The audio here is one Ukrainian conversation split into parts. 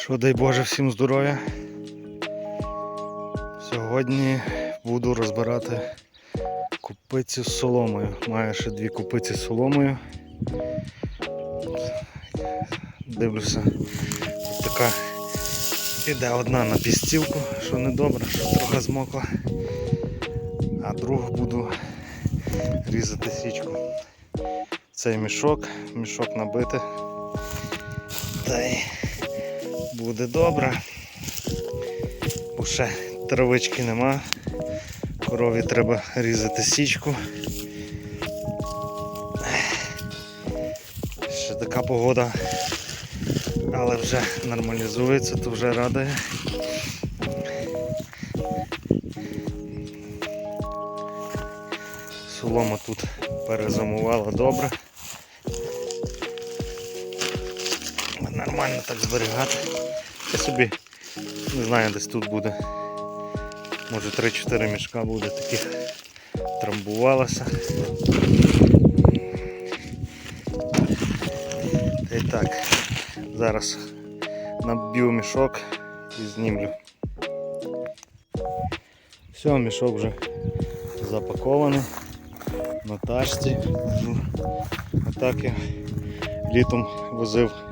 Що дай Боже всім здоров'я. Сьогодні буду розбирати купиці з соломою. Маю ще дві купиці з соломою. Дивлюся, така іде одна на пістілку, що не добре, що трохи змокла. А другу буду різати січку. Цей мішок, мішок набити. Та буде добре. Бо ще травички нема. Корові треба різати січку. Ще така погода, але вже нормалізується, то вже радує. Солома тут перезимувала добре. Нормально так зберігати. Я собі не знаю, десь тут буде. Може 3-4 мішка буде таких трамбувалося. Та й так. Зараз наб'ю мішок і знімлю. Все, мішок вже запакований на тачці. Отак я літом возив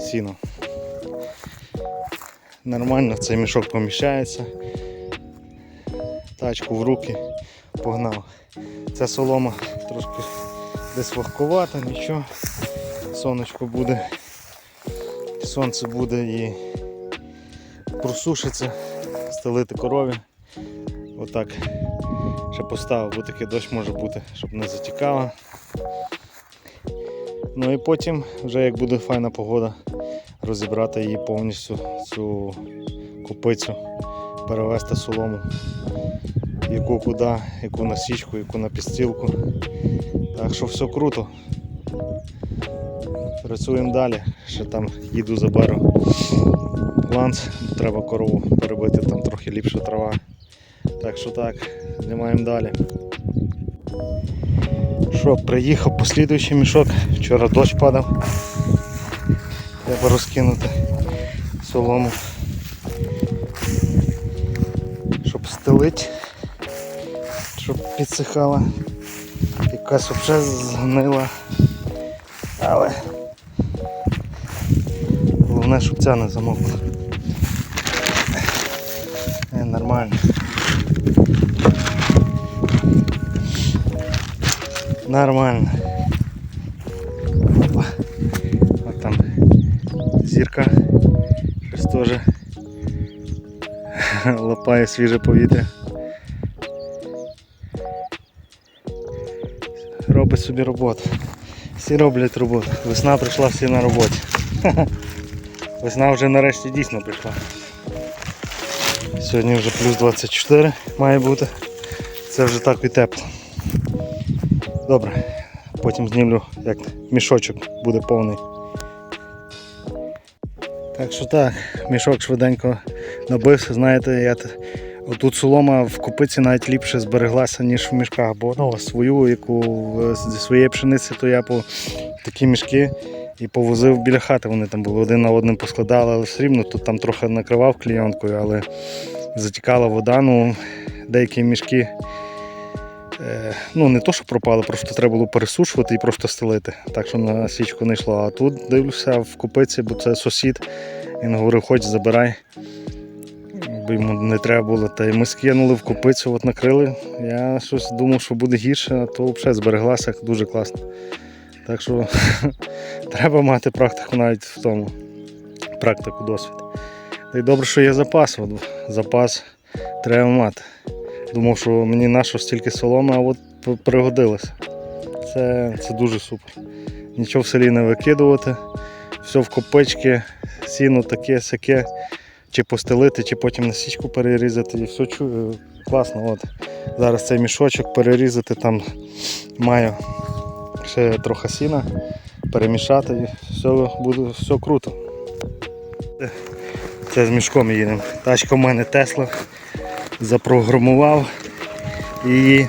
сіно. Нормально цей мішок поміщається. Тачку в руки погнав. Ця солома трошки десь вогковата, нічого. Сонечко буде, сонце буде і просушиться, стелити корові. Отак ще поставив, бо такий дощ може бути, щоб не затікало. Ну і потім, вже як буде файна погода, розібрати її повністю, цю купицю, перевести солому, яку куди, яку на січку, яку на підстілку. Так що все круто. Працюємо далі. Ще там їду заберу ланц, треба корову перебити, там трохи ліпша трава. Так що так, знімаємо далі. Що, приїхав послідуючий мішок, вчора дощ падав. Треба розкинути солому, щоб стелити, щоб підсихала. Якась вже згнила. Але головне, щоб ця не замокла. Нормально. Нормально. Опа. От там зірка. Щось теж лапає свіже повітря. Робить собі роботу. Всі роблять роботу. Весна прийшла всі на роботі. Весна вже нарешті дійсно прийшла. Сьогодні вже плюс 24 має бути. Це вже так і тепло. Добре, потім знімлю, як мішочок буде повний. Так що так, мішок швиденько набився, знаєте, я т- отут солома в купиці навіть ліпше збереглася, ніж в мішках, бо ну, свою, яку е, зі своєї пшениці, то я по такі мішки і повозив біля хати. Вони там були один на одним поскладали, але все рівно тут там трохи накривав клійонкою, але затікала вода, ну деякі мішки. Е, ну не то, що пропали, просто треба було пересушувати і просто стелити. Так що на січку не йшло. А тут дивлюся в купиці, бо це сусід. Він говорив, хоч забирай. Бо йому не треба було. Та й ми скинули в купицю, от накрили. Я щось думав, що буде гірше, а то взагалі збереглася дуже класно. Так що треба мати практику навіть в тому. Практику досвід. Та й добре, що є запас. От, запас треба мати. Думав, що мені нащо стільки соломи, а от пригодилося. Це, це дуже супер. Нічого в селі не викидувати, все в копички, сіно таке, сяке, чи постелити, чи потім на січку перерізати. І все чую. Класно. От. Зараз цей мішочок перерізати, там маю ще трохи сіна, перемішати і все буде все круто. Це з мішком їдемо. Тачка в мене Тесла запрограмував її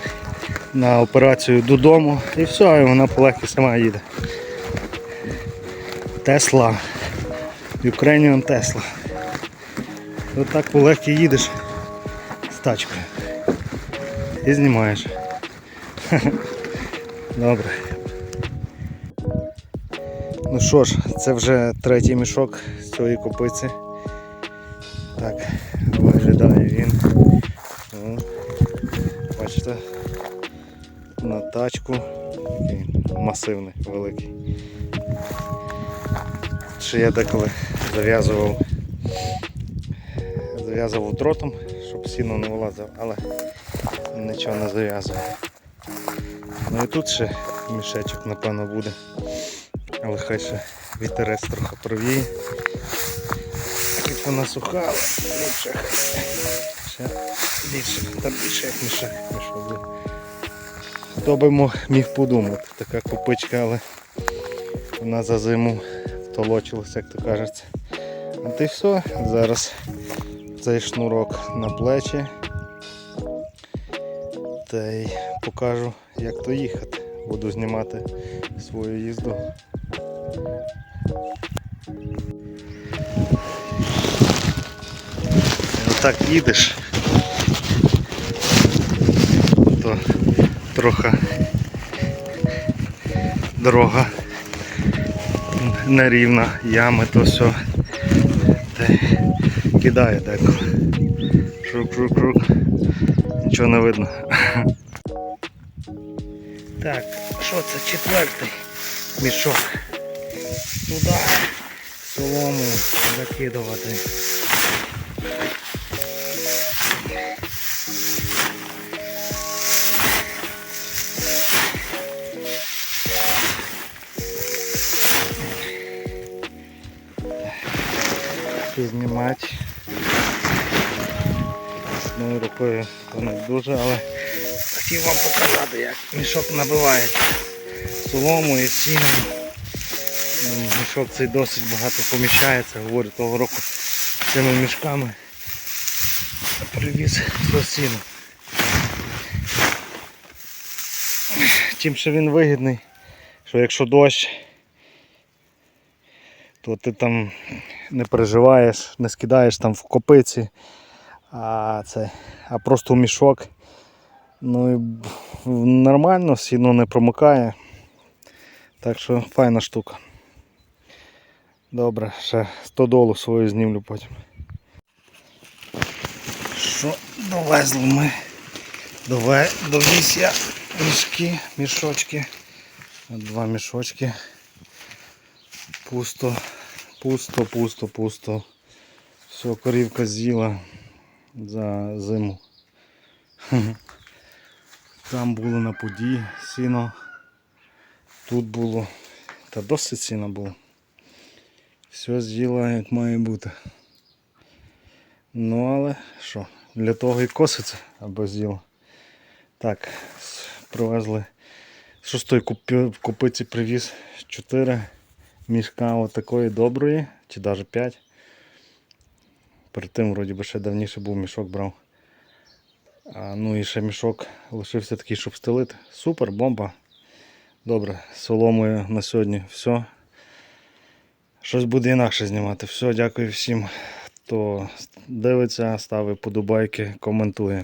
на операцію додому і все, і вона полегкі сама їде. Тесла. Ukrainian Tesla. Отак полегкі їдеш з тачкою. І знімаєш. Добре. Ну що ж, це вже третій мішок з цієї копиці. Так, виглядає він. Бачите? На тачку. Такий масивний, великий. Ще я деколи зав'язував зав'язував дротом, щоб сіно не вилазило, але нічого не зав'язував. Ну і тут ще мішечок, напевно, буде. Але хай ще вітерець трохи провіє. Вона суха, але ліпше. Ще більше, та більше як мішок. буде. Хто би міг подумати, така копичка, але вона за зиму втолочилася, як то кажеться. От і все. Зараз цей шнурок на плечі. Та й покажу, як то їхати. Буду знімати свою їзду. Отак їдеш, то трохи дорога нерівна, ями, то все й кидає деко. Шук. Нічого не видно. Так, що це четвертий мішок? Туди солому закидувати. Все знімати. Одною рукою то не дуже, але хотів вам показати, як мішок набивається соломою, сіном. Ну, Мішок цей досить багато поміщається, говорю, того року цими мішками привіз до сіну. Тим, що він вигідний, що якщо дощ, то ти там не переживаєш, не скидаєш там в копиці, а, це, а просто в мішок. Ну і нормально, сіно не промикає. Так що файна штука. Добре, ще 100 долу свою знімлю потім. Що довезли ми? Дове... Довіз я мішки, мішочки. Два мішочки. Пусто, пусто, пусто, пусто. Все, корівка з'їла за зиму. Там було на поді сіно. Тут було. Та досить сіна було. Все з'їла як має бути. Ну але що, для того і коситься, аби з'їла. Так, привезли з шостої купи- купиці привіз 4 мішка отакої доброї, чи навіть 5. Перед тим вроді би ще давніше був мішок брав. А, ну і ще мішок лишився такий, щоб стелити. Супер, бомба. Добре, соломою на сьогодні все. Щось буде інакше знімати. Все, дякую всім, хто дивиться, ставить подобайки, коментує.